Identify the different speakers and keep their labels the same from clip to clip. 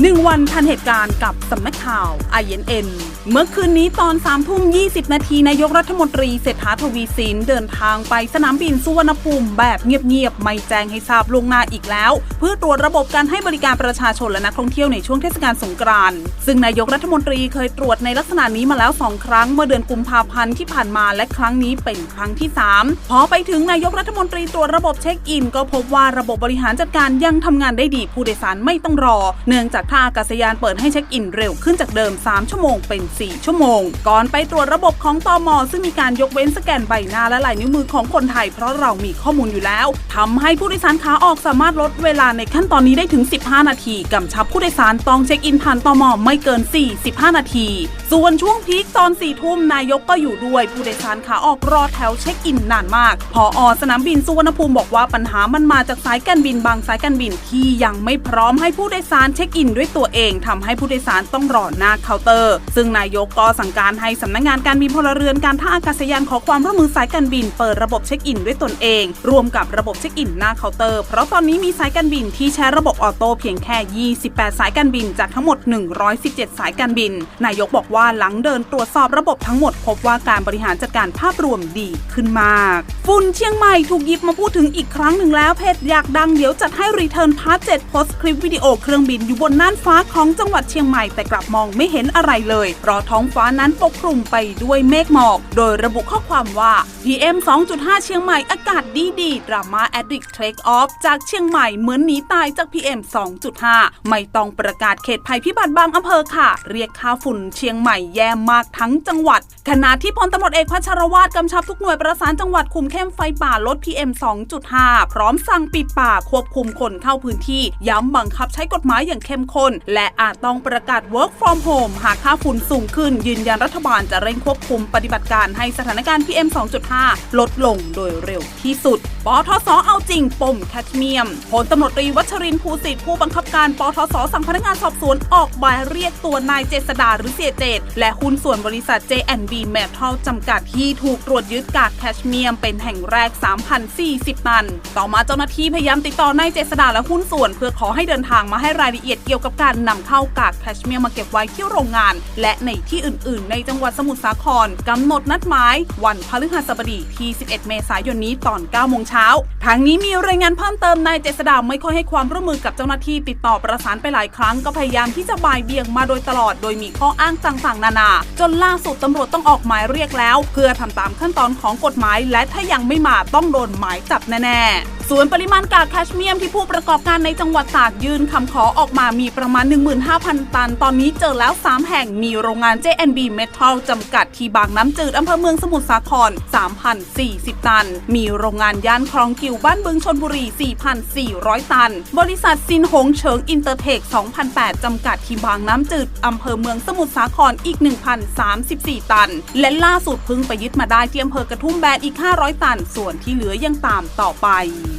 Speaker 1: 1วันทันเหตุการณ์กับสำนักข่าว INN เมื่อคืนนี้ตอน3ทุ่ม20นาทีนายกรัฐมนตรีเศรษฐาทวีสินเดินทางไปสนามบินสุวรรณภูมิแบบเงียบๆ ไม่แจ้งให้ทราบล่วงหน้าอีกแล้ว เพื่อตรวจระบบการให้บริการประชาชนและนักท่องเที่ยวในช่วงเทศกาลสงกรานต์ซึ่งนายกรัฐมนตรีเคยตรวจในลักษณะนี้มาแล้ว2ครั้งเมื่อเดือนกุมภาพันธ์ที่ผ่านมาและครั้งนี้เป็นครั้งที่ 3 พอไปถึงนายกรัฐมนตรีตรวจระบบเช็คอิน ก็พบว่าระบบบริหารจัดการยังทำงานได้ดีผู้โดยสารไม่ต้องรอ เนื่องจากท่าอากาศยานเปิดให้เช็คอินเร็วขึ้นจากเดิม 3 ชั่วโมงเป็น 4 ชั่วโมง ก่อนไปตรวจระบบของตอมซึ่งมีการยกเว้นสแกนใบหน้าและลายนิ้วมือของคนไทย เพราะเรามีข้อมูลอยู่แล้วทำให้ผู้โดยสารขาออกสามารถลดเวลาในขั้นตอนนี้ได้ถึง 15 นาทีกำชับผู้โดยสารต้องเช็คอินผ่านตอมไม่เกิน 45 นาที ส่วนช่วงพีคตอน 4 ทุ่มนายกก็อยู่ด้วยผู้โดยสารขาออกรอแถวเช็คอินนานมากพออสนามบินสุวรรณภูมิบอกว่าปัญหามันมาจากสายการบินบางสายการบินที่ยังไม่พร้อมให้ผู้โดยสารเช็คอินด้วยตัวเองทำให้ผู้โดยสารต้องรอหน้าเคาน์เตอร์ ซึ่งนายกก็สั่งการให้สำนักงานการบินพลเรือนการท่าอากาศยานขอความร่วมมือสายการบิน เปิดระบบเช็คอินด้วยตนเอง รวมกับระบบเช็คอินหน้าเคาน์เตอร์ เพราะตอนนี้มีสายการบินที่ใช้ระบบออโต้เพียงแค่ 28 สายการบินจากทั้งหมด 117 สายการบิน นายกบอกว่าหลังเดินตรวจสอบระบบทั้งหมดพบว่าการบริหารจัดการภาพรวมดีขึ้นมาก ฝุ่นเชียงใหม่ถูกหยิบมาพูดถึงอีกครั้งหนึ่งแล้วเพจอยากดังเดี๋ยวจัดให้รีเทิร์นพาร์ทเจ็ดโพสต์คลิปวิดีโอเครื่องบินอยู่บนน่านฟ้าของจังหวัดเชียงใหม่แต่กลับมองไม่เห็นอะไรเลยเพราะท้องฟ้านั้นปกคลุมไปด้วยเมฆหมอก โดยระบุข้อความว่า PM 2.5 เชียงใหม่อากาศดีดีดราม่าแอดดิกเทคออฟจากเชียงใหม่เหมือนหนีตายจาก PM 2.5 ไม่ต้องประกาศเขตภัยพิบัติบางอำเภอค่ะ เรียกค่าฝุ่นเชียงใหม่แย่มากทั้งจังหวัด ขณะที่พลตำรวจเอกพัชรวาทกำชับทุกหน่วยประสานจังหวัดคุมเข้มไฟป่าลด PM 2.5 พร้อมสั่งปิดป่าควบคุมคนเข้าพื้นที่ ย้ำบังคับใช้กฎหมายอย่างเข้มข้นและอาจต้องประกาศ work from home หากค่าฝุ่นสูงขึ้น ยืนยันรัฐบาลจะเร่งควบคุมปฏิบัติการให้สถานการณ์ PM 2.5 ลดลงโดยเร็วที่สุด ปทศเอาจริงปมแคทเมียมพลตำรวจตรีวัชรินทร์ภูสิทธิ์ผู้บังคับการปทศสั่งพนักงานสอบสวนออกหมายเรียกตัวนายเจษดาหรือเสียเจตและหุ้นส่วนบริษัท J&B Metal จำกัดที่ถูกตรวจยึดกากแคชเมียมเป็นแห่งแรก 3,040 ตัน ต่อมาเจ้าหน้าที่พยายามติดต่อนายเจษดาและหุ้นส่วน เพื่อขอให้เดินทางมาให้รายละเอียดเกี่ยวกับการนำเข้ากากแคชเมียมมาเก็บไว้ที่โรงงาน และในที่อื่น ๆ ในจังหวัดสมุทรสาครกำหนดนัดหมาย วันพฤหัสบดีที่ 11 เมษายนนี้ตอน 9 โมงเช้าทางนี้มีรายงานเพิ่มเติมนายเจษดาไม่ค่อยให้ความร่วมมือกับเจ้าหน้าที่ติดต่อประสานไปหลายครั้งก็พยายามที่จะบ่ายเบี่ยงมาโดยตลอด โดยมีข้ออ้างต่าง ๆ นานา จนล่าสุดตำรวจต้องออกหมายเรียกแล้ว เพื่อทำตามขั้นตอนของกฎหมาย และถ้ายังไม่มาต้องโดนหมายจับแน่ ๆส่วนปริมาณกากแคชเมียมที่ผู้ประกอบการในจังหวัดตากยื่นคำขอออกมามีประมาณ 15,000 ตัน ตอนนี้เจอแล้ว 3 แห่งมีโรงงาน JNB Metal จำกัดที่บางน้ำจืดอำเภอเมืองสมุทรสาคร 3,040 ตัน มีโรงงานย่านคลองกิวบ้านบึงชนบุรี 4,400 ตัน บริษัทซินหงเฉิงอินเตอร์เทค 2008 จำกัดที่บางน้ำจืดอำเภอเมืองสมุทรสาครอีก 1,034 ตัน และล่าสุดเพิ่งไปยึดมาได้ที่อำเภอกระทุ่มแบนอีก 500 ตัน ส่วนที่เหลือยังตามต่อไป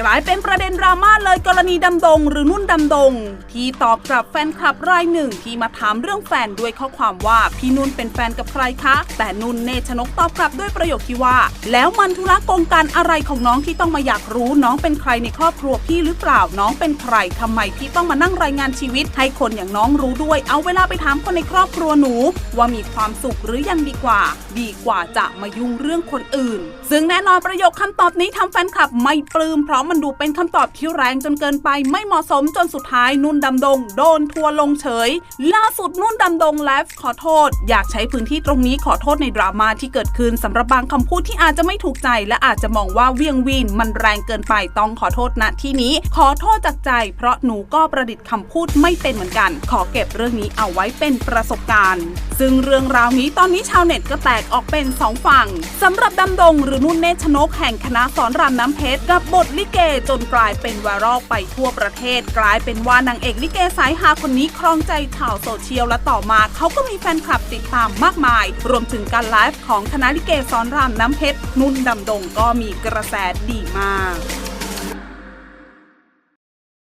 Speaker 1: กลายเป็นประเด็นดราม่าเลยกรณีดำดงหรือนุ่นดำดง ที่ตอบกลับแฟนคลับรายหนึ่งที่มาถามเรื่องแฟนด้วยข้อความว่าพี่นุ่นเป็นแฟนกับใครคะ แต่นุ่นเนชนกตอบกลับด้วยประโยคที่ว่า แล้วมันธุระกงการอะไรของน้องที่ต้องมาอยากรู้น้องเป็นใครในครอบครัวพี่หรือเปล่าน้องเป็นใครทำไมพี่ต้องมานั่งรายงานชีวิต ให้คนอย่างน้องรู้ด้วย เอาเวลาไปถามคนในครอบครัวหนู ว่ามีความสุขหรือยังดีกว่า ดีกว่าจะมายุ่งเรื่องคนอื่น ซึ่งแน่นอนประโยคคำตอบนี้ทำแฟนคลับไม่ปลื้มเพราะมันดูเป็นคำตอบที่แรงจนเกินไปไม่เหมาะสมจนสุดท้ายนุ่นดำดง โดนทัวร์ลงเฉย ล่าสุดนุ่นดำดงไลฟ์ขอโทษ อยากใช้พื้นที่ตรงนี้ขอโทษในดราม่าที่เกิดขึ้นสำหรับบางคำพูดที่อาจจะไม่ถูกใจ และอาจจะมองว่าเวียงวีนมันแรงเกินไปต้องขอโทษณที่นี้ ขอโทษจากใจ เพราะหนูก็ประดิษฐ์คำพูดไม่เป็นเหมือนกัน ขอเก็บเรื่องนี้เอาไว้เป็นประสบการณ์ ซึ่งเรื่องราวนี้ตอนนี้ชาวเน็ตก็แตกออกเป็นสองฝั่งสำหรับดำดงหรือนุ่นเนชนกแห่งคณะสอนรามน้ำเพชรกับบทลิเกจนกลายเป็นไวรัลไปทั่วประเทศ กลายเป็นว่านางเอกลิเกสายฮาคนนี้ครองใจชาวโซเชียลและต่อมาเขาก็มีแฟนคลับติดตามมากมาย รวมถึงการไลฟ์ของคณะลิเกสอนรามน้ำเพชรนุ่นดำดงก็มีกระแสดีมาก